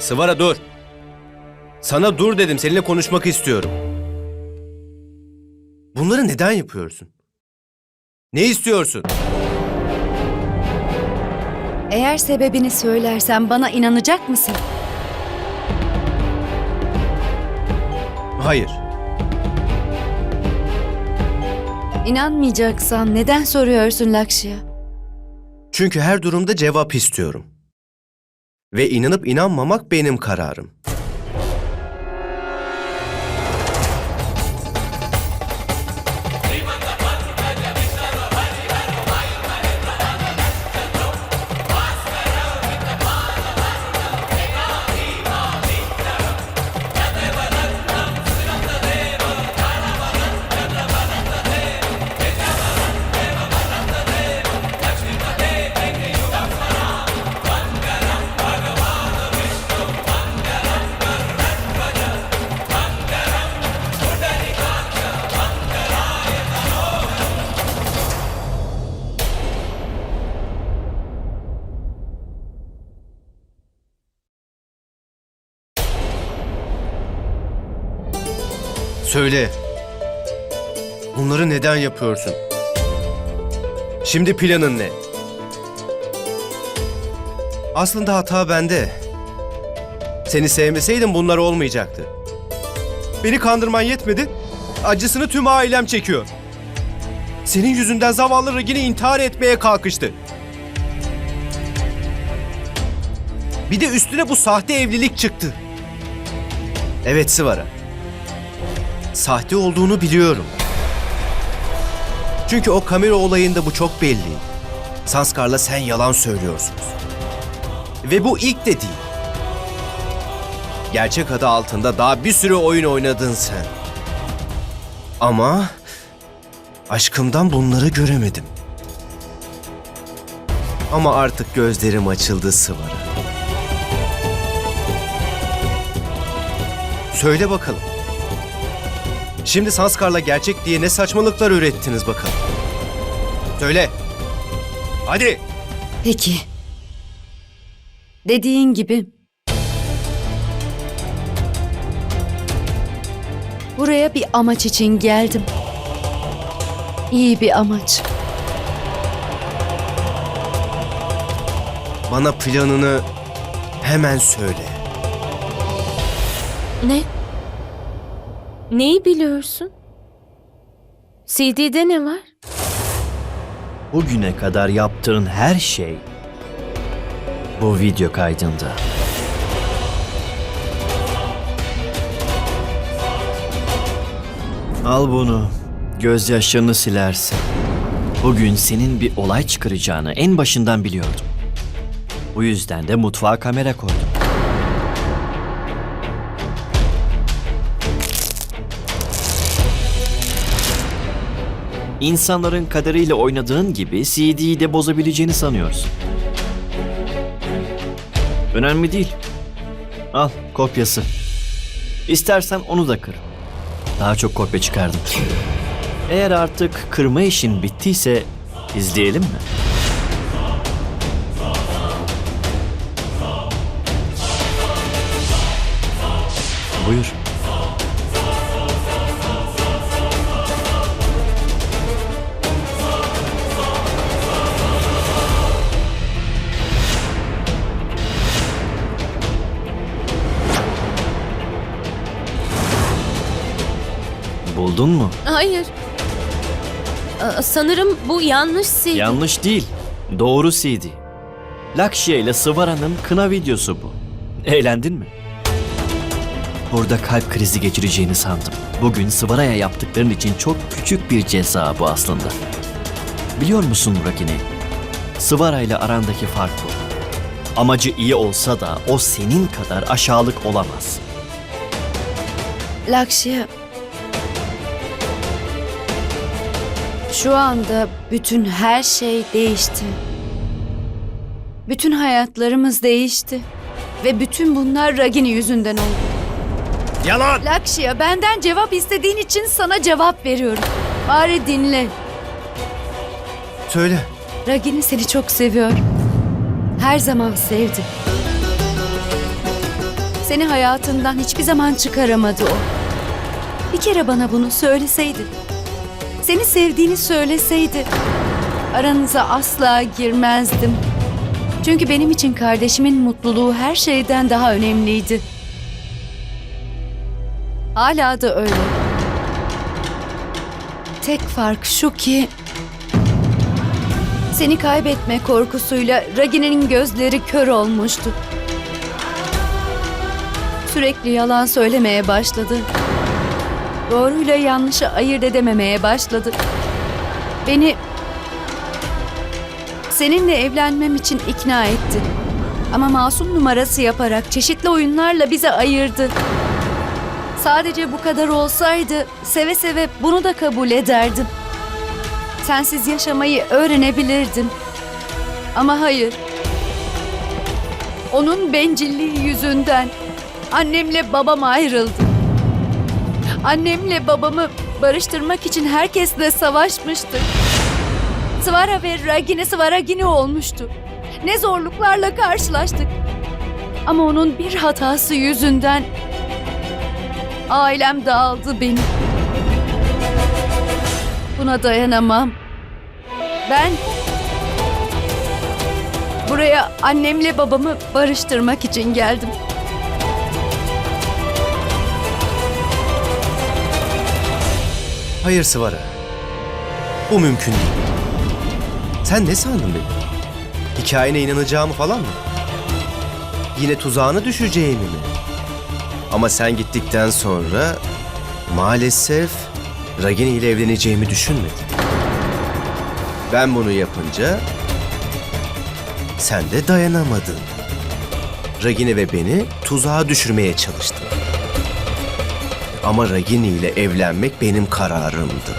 Sıvara dur. Sana dur dedim. Seninle konuşmak istiyorum. Bunları neden yapıyorsun? Ne istiyorsun? Eğer sebebini söylersen bana inanacak mısın? Hayır. İnanmayacaksan neden soruyorsun Lakşya? Çünkü her durumda cevap istiyorum. Ve inanıp inanmamak benim kararım. Söyle. Bunları neden yapıyorsun? Şimdi planın ne? Aslında hata bende. Seni sevmeseydim bunlar olmayacaktı. Beni kandırman yetmedi. Acısını tüm ailem çekiyor. Senin yüzünden zavallı Regine intihar etmeye kalkıştı. Bir de üstüne bu sahte evlilik çıktı. Evet Sıvara. Sahte olduğunu biliyorum. Çünkü o kamera olayında bu çok belli. Sanskar'la sen yalan söylüyorsunuz. Ve bu ilk de değil. Gerçek adı altında daha bir sürü oyun oynadın sen. Ama aşkımdan bunları göremedim. Ama artık gözlerim açıldı Sıvara. Söyle bakalım. Şimdi Sanskar'la gerçek diye ne saçmalıklar ürettiniz bakalım. Söyle. Hadi. Peki. Dediğin gibi. Buraya bir amaç için geldim. İyi bir amaç. Bana planını hemen söyle. Ne? Neyi biliyorsun? CD'de ne var? Bugüne kadar yaptığın her şey bu video kaydında. Al bunu. Gözyaşlarını silersin. Bugün senin bir olay çıkaracağını en başından biliyordum. Bu yüzden de mutfağa kamera koydum. İnsanların kaderiyle oynadığın gibi CD'yi de bozabileceğini sanıyorsun. Önemli değil. Al kopyası. İstersen onu da kır. Daha çok kopya çıkardım. Eğer artık kırma işin bittiyse izleyelim mi? Buyur. Buldun mu? Hayır. Aa, sanırım bu yanlış CD. Yanlış değil. Doğru CD. Lakşya ile Sıvara'nın kına videosu bu. Eğlendin mi? Burada kalp krizi geçireceğini sandım. Bugün Sıvara'ya yaptıkların için çok küçük bir ceza bu aslında. Biliyor musun Rakine? Sıvara ile arandaki fark bu. Amacı iyi olsa da o senin kadar aşağılık olamaz. Lakşya. Şu anda bütün her şey değişti. Bütün hayatlarımız değişti. Ve bütün bunlar Ragini yüzünden oldu. Yalan. Lakşya benden cevap istediğin için sana cevap veriyorum. Bari dinle. Söyle. Ragini seni çok seviyor. Her zaman sevdi. Seni hayatından hiçbir zaman çıkaramadı o. Bir kere bana bunu söyleseydi. Seni sevdiğini söyleseydi. Aranıza asla girmezdim. Çünkü benim için kardeşimin mutluluğu her şeyden daha önemliydi. Hala da öyle. Tek fark şu ki seni kaybetme korkusuyla Ragini'nin gözleri kör olmuştu. Sürekli yalan söylemeye başladı. Doğruyla yanlışı ayırt edememeye başladı. Beni seninle evlenmem için ikna etti. Ama masum numarası yaparak çeşitli oyunlarla bizi ayırdı. Sadece bu kadar olsaydı seve seve bunu da kabul ederdim. Sensiz yaşamayı öğrenebilirdim. Ama hayır. Onun bencilliği yüzünden annemle babam ayrıldı. Annemle babamı barıştırmak için herkesle savaşmıştık. Svara ve Ragini Svaragini olmuştu. Ne zorluklarla karşılaştık. Ama onun bir hatası yüzünden ailem dağıldı benim. Buna dayanamam. Ben buraya annemle babamı barıştırmak için geldim. Hayır Sıvara. Bu mümkün değil. Sen ne sandın beni? Hikayene inanacağımı falan mı? Yine tuzağına düşeceğimi mi? Ama sen gittikten sonra maalesef Ragini ile evleneceğimi düşünmedim. Ben bunu yapınca sen de dayanamadın. Ragini ve beni tuzağa düşürmeye çalıştın. Ama Ragini ile evlenmek benim kararımdı.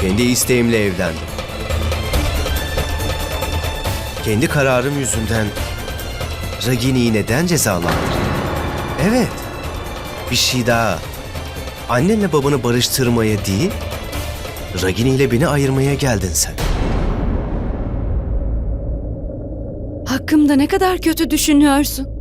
Kendi isteğimle evlendim. Kendi kararım yüzünden Ragini'yi neden cezalandırayım? Evet. Bir şey daha. Annenle babanı barıştırmaya değil, Ragini ile beni ayırmaya geldin sen. Hakkımda ne kadar kötü düşünüyorsun.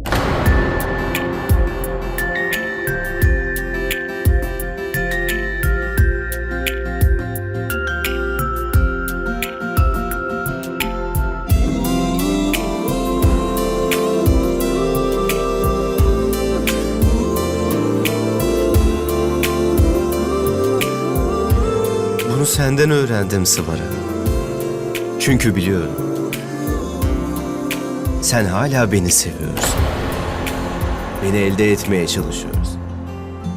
Senden öğrendim Sıvara. Çünkü biliyorum. Sen hala beni seviyorsun. Beni elde etmeye çalışıyorsun.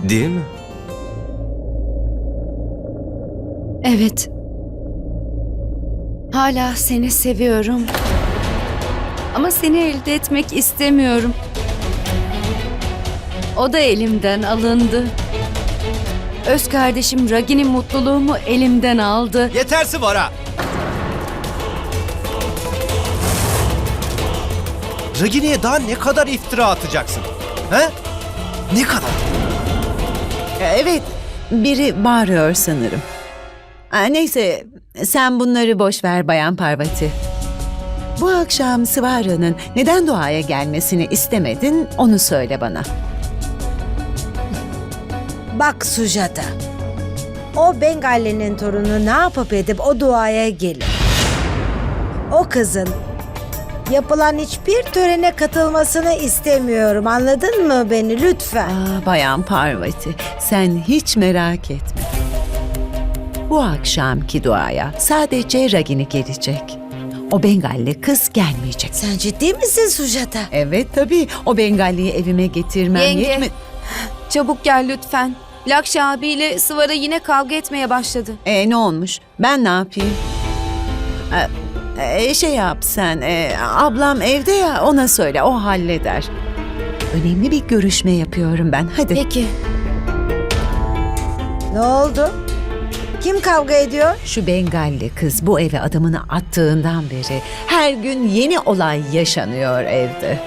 Değil mi? Evet. Hala seni seviyorum. Ama seni elde etmek istemiyorum. O da elimden alındı. Öz kardeşim Ragi'nin mutluluğumu elimden aldı. Yeter Sıvara! Ragini'ye daha ne kadar iftira atacaksın? He? Ne kadar? Evet, biri bağırıyor sanırım. Aa, neyse, sen bunları boş ver Bayan Parvati. Bu akşam Sıvara'nın neden doğaya gelmesini istemedin onu söyle bana. Bak Sujata. O Bengalli'nin torunu ne yapıp edip o duaya gelir. O kızın yapılan hiçbir törene katılmasını istemiyorum. Anladın mı beni lütfen? Aa, Bayan Parvati, sen hiç merak etme. Bu akşamki duaya sadece Ragini gelecek. O Bengalli kız gelmeyecek. Sen ciddi misin Sujata? Evet tabii, o Bengalli'yi evime getirmem Yenge. yetme... Çabuk gel lütfen. Lakşa abiyle Sıvara yine kavga etmeye başladı. E ne olmuş? Ben ne yapayım? E, e, şey yap sen. e, ablam evde ya ona söyle o halleder. Önemli bir görüşme yapıyorum ben. Hadi. Peki. Ne oldu? Kim kavga ediyor? Şu Bengalli kız bu eve adamını attığından beri her gün yeni olay yaşanıyor evde.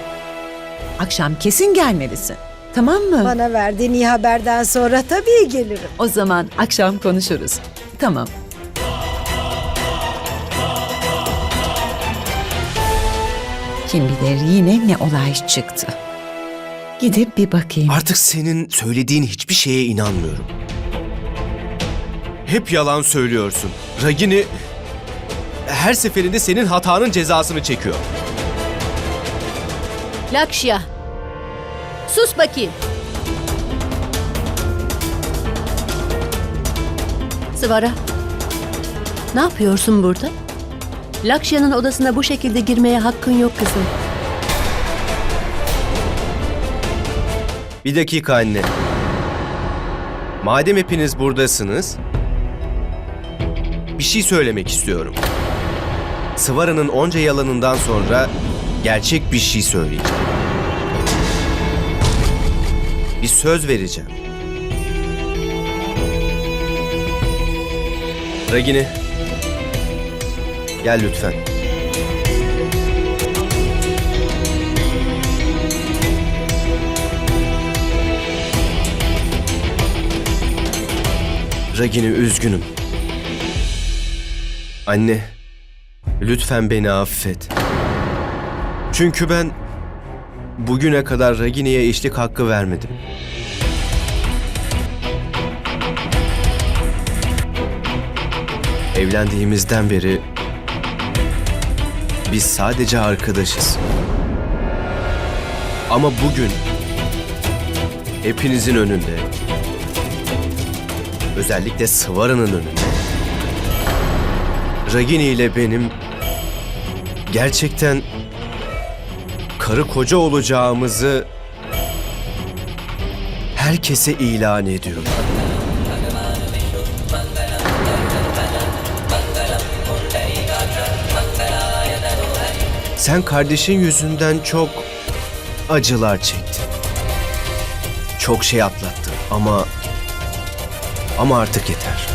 Akşam kesin gelmelisin. Tamam mı? Bana verdiğin iyi haberden sonra tabii gelirim. O zaman akşam konuşuruz. Tamam. Kim bilir yine ne olay çıktı. Gidip bir bakayım. Artık senin söylediğin hiçbir şeye inanmıyorum. Hep yalan söylüyorsun. Ragini her seferinde senin hatanın cezasını çekiyor. Lakşya. Sus bakayım. Sıvara. Ne yapıyorsun burada? Lakşya'nın odasına bu şekilde girmeye hakkın yok kızım. Bir dakika anne. Madem hepiniz buradasınız, bir şey söylemek istiyorum. Sıvara'nın onca yalanından sonra gerçek bir şey söyleyeceğim. Bir söz vereceğim. Ragini, gel lütfen. Ragini üzgünüm. Anne, lütfen beni affet. Çünkü ben bugüne kadar Ragini'ye eşlik hakkı vermedim. Evlendiğimizden beri biz sadece arkadaşız. Ama bugün hepinizin önünde özellikle Sıvara'nın önünde. Ragini ile benim gerçekten karı koca olacağımızı herkese ilan ediyorum. Sen kardeşin yüzünden çok acılar çektin. Çok şey atlattın ama ama artık yeter.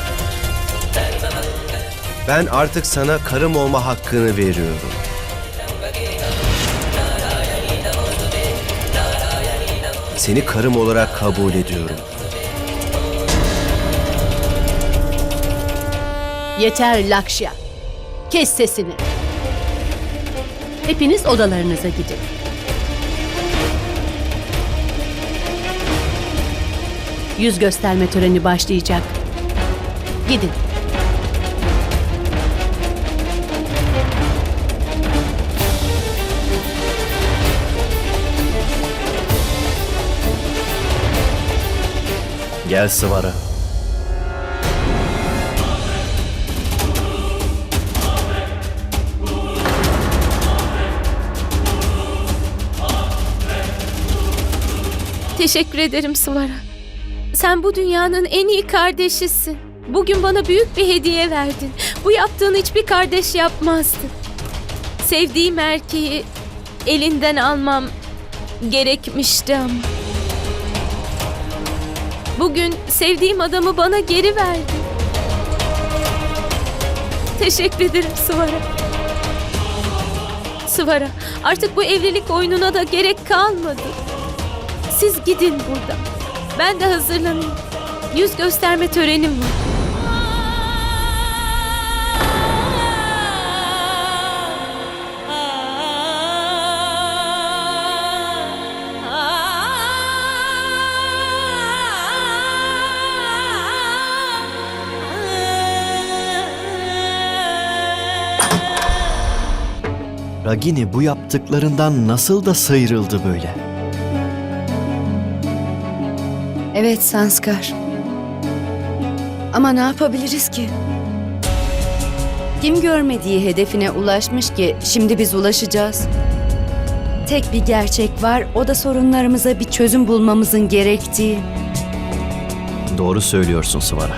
Ben artık sana karım olma hakkını veriyorum. Seni karım olarak kabul ediyorum. Yeter Lakşya. Kes sesini. Hepiniz odalarınıza gidin. Yüz gösterme töreni başlayacak. Gidin. Gel Sıvara. Teşekkür ederim Sıvara. Sen bu dünyanın en iyi kardeşisin. Bugün bana büyük bir hediye verdin. Bu yaptığını hiçbir kardeş yapmazdı. Sevdiğim erkeği elinden almam gerekmişti ama. Bugün sevdiğim adamı bana geri verdin. Teşekkür ederim Sıvara. Sıvara, artık bu evlilik oyununa da gerek kalmadı. Siz gidin buradan. Ben de hazırlanayım. Yüz gösterme törenim var. Ragini bu yaptıklarından nasıl da sıyrıldı böyle? Evet Sanskar. Ama ne yapabiliriz ki? Kim görmediği hedefine ulaşmış ki şimdi biz ulaşacağız? Tek bir gerçek var, o da sorunlarımıza bir çözüm bulmamızın gerektiği. Doğru söylüyorsun Sıvara.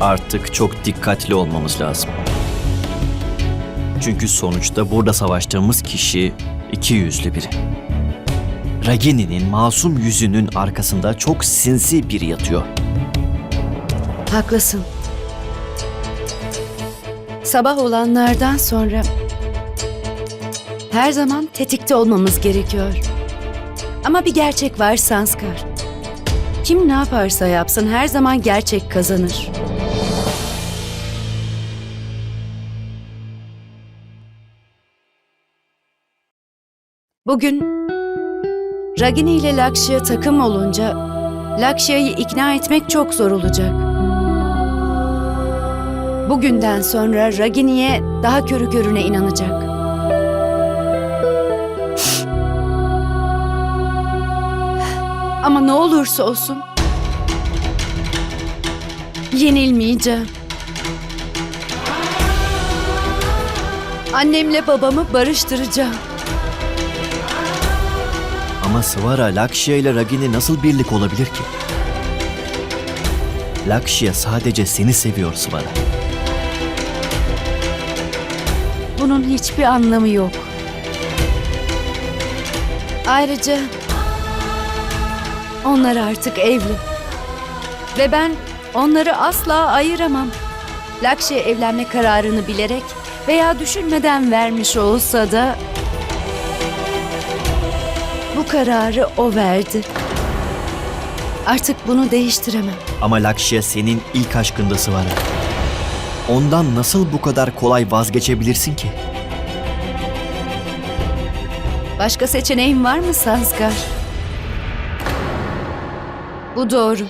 Artık çok dikkatli olmamız lazım. Çünkü sonuçta burada savaştığımız kişi iki yüzlü biri. Ragini'nin masum yüzünün arkasında çok sinsi biri yatıyor. Haklısın. Sabah olanlardan sonra her zaman tetikte olmamız gerekiyor. Ama bir gerçek var Sanskar. Kim ne yaparsa yapsın her zaman gerçek kazanır. Bugün Ragini ile Lakshya takım olunca Lakshya'yı ikna etmek çok zor olacak. Bugünden sonra Ragini'ye daha körü körüne inanacak. Ama ne olursa olsun yenilmeyeceğim. Annemle babamı barıştıracağım. Ama Svara Lakshya ile Ragini nasıl birlik olabilir ki? Lakshya sadece seni seviyor Svara. Bunun hiçbir anlamı yok. Ayrıca onlar artık evli. Ve ben onları asla ayıramam. Lakşe evlenme kararını bilerek veya düşünmeden vermiş olsa da kararı o verdi. Artık bunu değiştiremem. Ama Lakshya senin ilk aşkında Svara. Ondan nasıl bu kadar kolay vazgeçebilirsin ki? Başka seçeneğin var mı Sanskar? Bu doğru.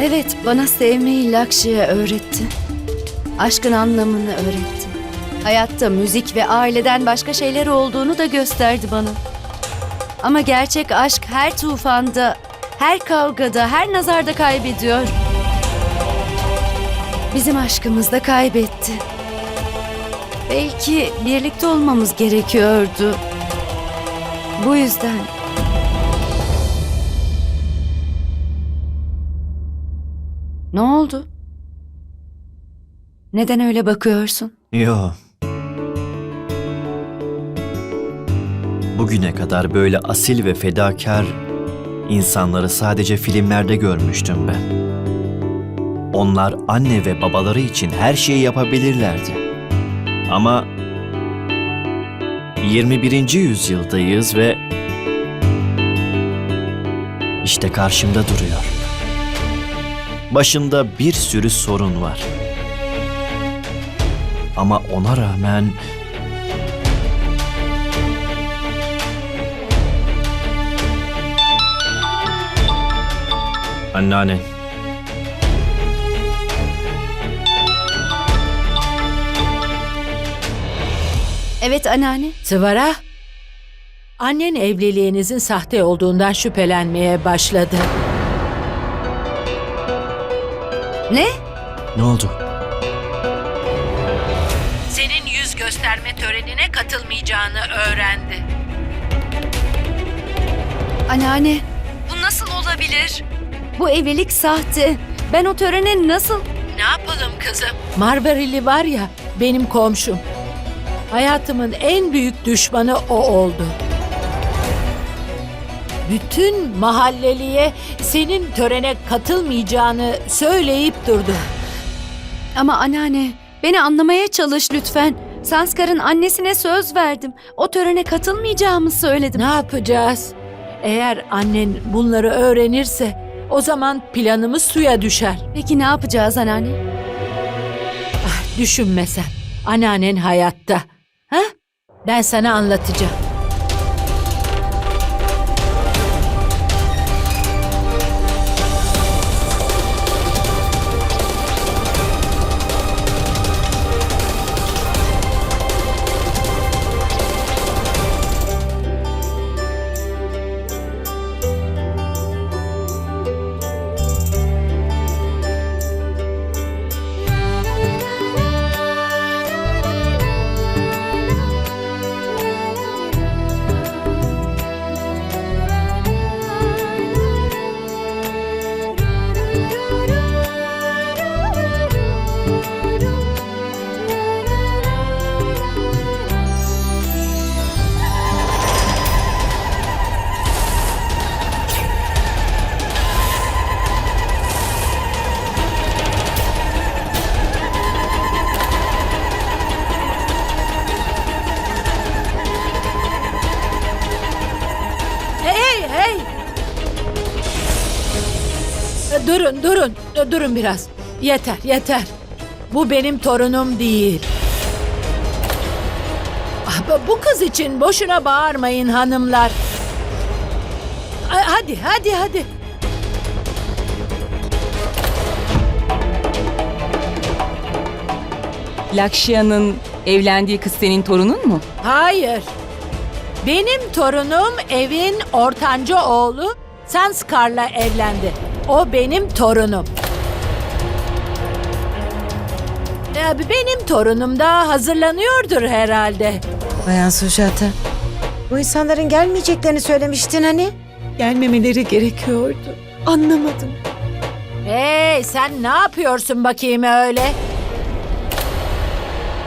Evet, bana sevmeyi Lakşi'ye öğretti. Aşkın anlamını öğretti. Hayatta müzik ve aileden başka şeyler olduğunu da gösterdi bana. Ama gerçek aşk her tufanda, her kavgada, her nazarda kaybediyor. Bizim aşkımız da kaybetti. Belki birlikte olmamız gerekiyordu. Bu yüzden Ne oldu? Neden öyle bakıyorsun? Yo. Bugüne kadar böyle asil ve fedakar insanları sadece filmlerde görmüştüm ben. Onlar anne ve babaları için her şeyi yapabilirlerdi. Ama 21. yüzyıldayız ve işte karşımda duruyor. Başında bir sürü sorun var. Ama ona rağmen Anneanne. Evet anneanne. Sıvara, annen evliliğinizin sahte olduğundan şüphelenmeye başladı. Ne? Ne oldu? Senin yüz gösterme törenine katılmayacağını öğrendi. Anneanne. Bu nasıl olabilir? Bu evlilik sahte. Ben o törene nasıl... Ne yapalım kızım? Marberili var ya, benim komşum. Hayatımın en büyük düşmanı o oldu. Bütün mahalleliye senin törene katılmayacağını söyleyip durdu. Ama anneanne beni anlamaya çalış lütfen. Sanskar'ın annesine söz verdim. O törene katılmayacağımı söyledim. Ne yapacağız? Eğer annen bunları öğrenirse o zaman planımız suya düşer. Peki ne yapacağız anneanne? Düşünme sen. Anneannen hayatta. Ha? Ben sana anlatacağım. Durun biraz. Yeter yeter. Bu benim torunum değil. Ah, bu- kız için boşuna bağırmayın hanımlar. Hadi, hadi, hadi. Lakşya'nın evlendiği kız senin torunun mu? Hayır. Benim torunum evin ortanca oğlu Sanskar'la evlendi. O benim torunum. Ee, Benim torunum da hazırlanıyordur herhalde. Bayan Sujata. Bu insanların gelmeyeceklerini söylemiştin hani. Gelmemeleri gerekiyordu. Anlamadım. Hey sen ne yapıyorsun bakayım öyle?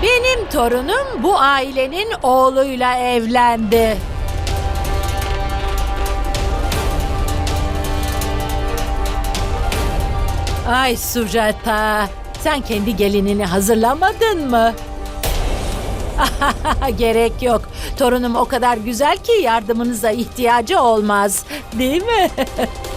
Benim torunum bu ailenin oğluyla evlendi. Ay Sujata, sen kendi gelinini hazırlamadın mı? Gerek yok. Torunum o kadar güzel ki yardımınıza ihtiyacı olmaz. Değil mi?